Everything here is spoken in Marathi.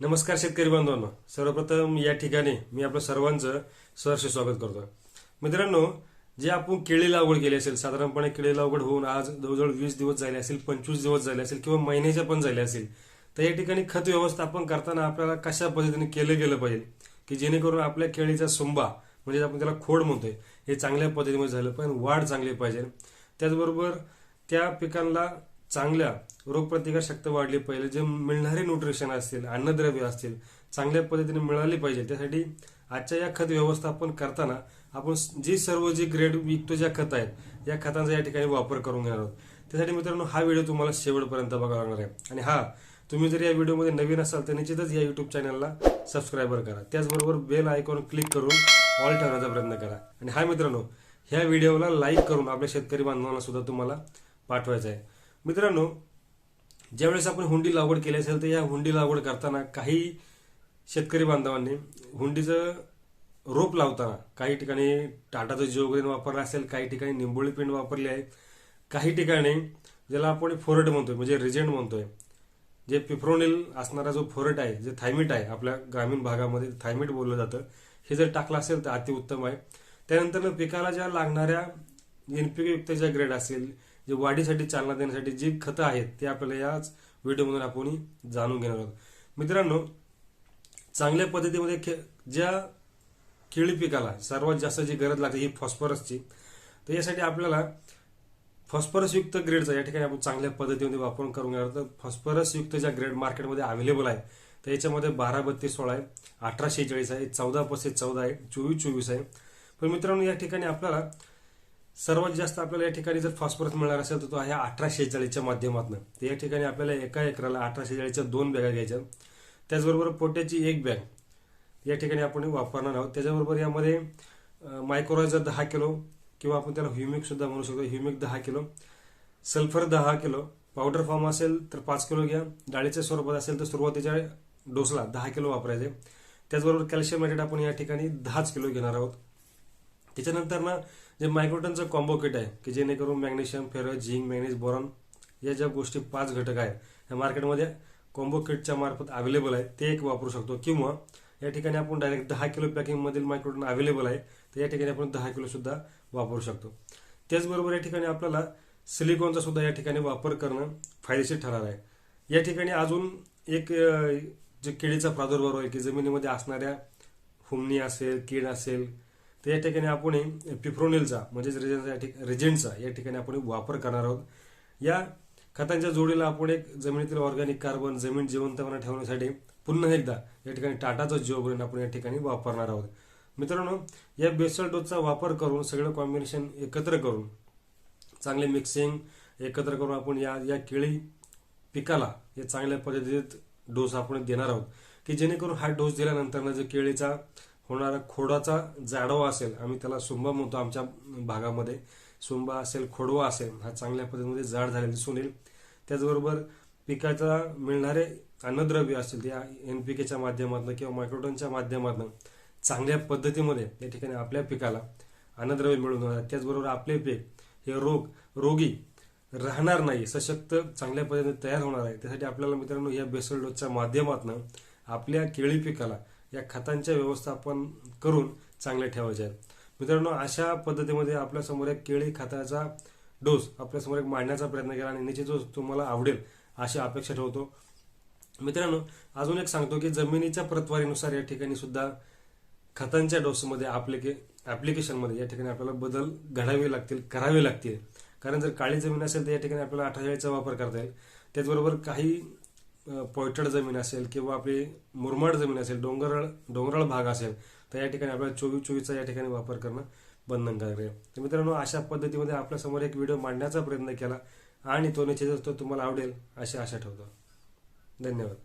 नमस्कार शेतकरी बांधवांनो. सर्वप्रथम या ठिकाणी मी आपलं सर्वांचं सहर्ष स्वागत करतो मित्रांनो जे आपण केळी लागवड केली असेल साधारणपणे केळी लागवड होऊन आज जवळजवळ वीस दिवस झाले असेल पंचवीस दिवस झाले असेल किंवा महिन्याच्या पण झाले असेल तर या ठिकाणी खत व्यवस्थापन करताना आपल्याला कशा पद्धतीने केलं गेलं पाहिजे? की जेणेकरून आपल्या केळीचा सुंबा म्हणजे आपण त्याला खोड म्हणतोय हे चांगल्या पद्धतीमध्ये झालं पाहिजे वाढ चांगली पाहिजे. त्याचबरोबर त्या पिकांना चांगल्या रोगप्रतिकार शक्ती वाढली पाहिजे जे मिळणारे न्यूट्रिशन असतील अन्नद्रव्य असतील चांगल्या पद्धतीने मिळाली पाहिजे. त्यासाठी आजच्या या खत व्यवस्थापन करताना आपण जी सर्व जी ग्रेड विकतो ज्या खत आहेत या खतांचा या ठिकाणी वापर करून घेणार आहोत. त्यासाठी मित्रांनो हा व्हिडिओ तुम्हाला शेवटपर्यंत बघावा लागणार आहे. आणि हा तुम्ही जर या व्हिडिओमध्ये नवीन असाल तर निश्चितच या युट्यूब चॅनलला सबस्क्राईबर करा. त्याचबरोबर बेल आयकॉन क्लिक करून ऑल ठेवण्याचा प्रयत्न करा. आणि हा मित्रांनो ह्या व्हिडिओला लाईक करून आपल्या शेतकरी बांधवांना सुद्धा तुम्हाला पाठवायचं आहे. मित्रांनो ज्यावेळेस आपण हुंडी लागवड केली असेल तर या हुंडी लागवड करताना काही शेतकरी बांधवांनी हुंडीचं रोप लावताना काही ठिकाणी टाटाचं जिओग्रेन वापरलं असेल काही ठिकाणी निंबोळी पेंड वापरली आहे काही ठिकाणी ज्याला आपण फोरट म्हणतोय म्हणजे रिजेंट म्हणतोय जे पिफ्रोनिल असणारा जो फोरट आहे जे थायमिट आहे आपल्या ग्रामीण भागामध्ये थायमिट बोललं जातं हे जर टाकलं असेल तर अतिउत्तम आहे. त्यानंतर पिकाला ज्या लागणाऱ्या एनपीकेयुक्त ज्या ग्रेड असेल जे वाढीसाठी चालना देण्यासाठी जी खतं आहेत ते आपल्याला याच व्हिडिओमधून आपण जाणून घेणार आहोत मित्रांनो चांगल्या पद्धतीमध्ये खे- ज्या केळी पिकाला सर्वात जास्त जी गरज लागते ही फॉस्फरसची तर यासाठी आपल्याला फॉस्फरसयुक्त ग्रेडचा या ठिकाणी आपण चांगल्या पद्धतीमध्ये वापर करून घेणार आहोत. तर फॉस्फरसयुक्त ज्या ग्रेड मार्केटमध्ये अवेलेबल आहे तर याच्यामध्ये बारा बत्तीस सोळा आहे अठरा शेहेचाळीस आहे चौदा पस्तीस चौदा आहे चोवीस चोवीस आहे पण मित्रांनो या ठिकाणी आपल्याला सर्वात जास्त आपल्याला या ठिकाणी जर फॉस्फरस मिळणार असेल तर तो आहे अठरा चाळीसच्या माध्यमातून. तर या ठिकाणी आपल्याला एका एकराला अठरा चाळीसच्या दोन बॅगा घ्यायच्या त्याचबरोबर पोट्याची एक बॅग या ठिकाणी आपण वापरणार आहोत. त्याच्याबरोबर यामध्ये मायक्रोरायझर दहा किलो किंवा आपण त्याला ह्युमिक सुद्धा म्हणू शकतो. ह्युमिक दहा किलो सल्फर दहा किलो पावडर फॉर्म असेल तर पाच किलो घ्या. डाळीच्या स्वरूपात असेल तर सुरुवातीच्या डोसला दहा किलो वापरायचे. त्याचबरोबर कॅल्शियम नायट्रेट आपण या ठिकाणी दहाच किलो घेणार आहोत. त्याच्यानंतर ना जे मायक्रोटनचं कॉम्बो किट आहे की जेणेकरून मॅग्नेशियम फेरस झिंक मॅग्नेश बोरॉन या ज्या गोष्टी पाच घटक आहेत या मार्केटमध्ये कॉम्बो किटच्या मार्फत अवेलेबल आहे ते एक वापरू शकतो. किंवा या ठिकाणी आपण डायरेक्ट दहा किलो पॅकिंगमधील मायक्रोटन अवेलेबल आहे तर या ठिकाणी आपण दहा किलो सुद्धा वापरू शकतो. त्याचबरोबर या ठिकाणी आपल्याला सिलिकॉनचा सुद्धा या ठिकाणी वापर करणं फायदेशीर ठरणार आहे. या ठिकाणी अजून एक जे किडीचा प्रादुर्भाव आहे की जमिनीमध्ये असणाऱ्या हुमणी असेल कीड असेल तर या ठिकाणी आपण पिफ्रोनिलचा म्हणजेच रेजेंटचा या रिजेंटचा या ठिकाणी आपण वापर करणार आहोत. या खतांच्या जोडीला आपण एक जमिनीतील ऑर्गॅनिक कार्बन जमीन जिवंतपणा ठेवण्यासाठी पुन्हा एकदा या ठिकाणी टाटाचा जिओग्रेन आपण या ठिकाणी वापरणार आहोत. मित्रांनो या बेसल डोसचा वापर करून सगळं कॉम्बिनेशन एकत्र करून चांगले मिक्सिंग एकत्र करून आपण या या केळी पिकाला या चांगल्या पद्धतीत डोस आपण देणार आहोत. की जेणेकरून हा डोस दिल्यानंतर जो केळीचा होणारा खोडाचा जाडवा असेल आम्ही त्याला सुंबा म्हणतो आमच्या भागामध्ये. सुंबा असेल खोडवा असेल हा चांगल्या पद्धतीमध्ये जाड झालेला दिसून येईल. त्याचबरोबर पिकाचा मिळणारे अन्नद्रव्य असतील त्या एन पी केच्या माध्यमातून किंवा मायक्रोटनच्या माध्यमातून चांगल्या पद्धतीमध्ये या ठिकाणी आपल्या पिकाला अन्नद्रव्य मिळून त्याचबरोबर आपले पीक हे रोग रोगी राहणार नाही सशक्त चांगल्या पद्धतीने तयार होणार आहे. त्यासाठी आपल्याला मित्रांनो या बेसल डोसच्या माध्यमातून आपल्या केळी पिकाला या खतांच्या व्यवस्थापन करून चांगले ठेवायचे आहेत. मित्रांनो अशा पद्धतीमध्ये आपल्यासमोर एक केळी खताचा डोस आपल्यासमोर एक मांडण्याचा प्रयत्न केला आणि निश्चित तुम्हाला आवडेल अशी अपेक्षा ठेवतो. मित्रांनो अजून एक सांगतो की जमिनीच्या प्रतवारीनुसार या ठिकाणी सुद्धा खतांच्या डोसमध्ये ॲप्लिके ॲप्लिकेशनमध्ये या ठिकाणी आपल्याला बदल घडावे लागतील करावे लागतील. कारण जर काळी जमीन असेल तर या ठिकाणी आपल्याला अठ्ठेचाळीसचा वापर करता येईल. त्याचबरोबर काही पोयटड जमीन असेल किंवा आपली मुरमाड जमीन असेल डोंगराळ डोंगराळ भाग असेल तर या ठिकाणी आपल्याला चोवीस चोवीसचा या ठिकाणी वापर करणं बंधनकारक आहे. तर मित्रांनो अशा पद्धतीमध्ये आपल्यासमोर एक व्हिडिओ मांडण्याचा प्रयत्न केला आणि तो निश्चितच तो तुम्हाला आवडेल अशी आशा ठेवतो. धन्यवाद.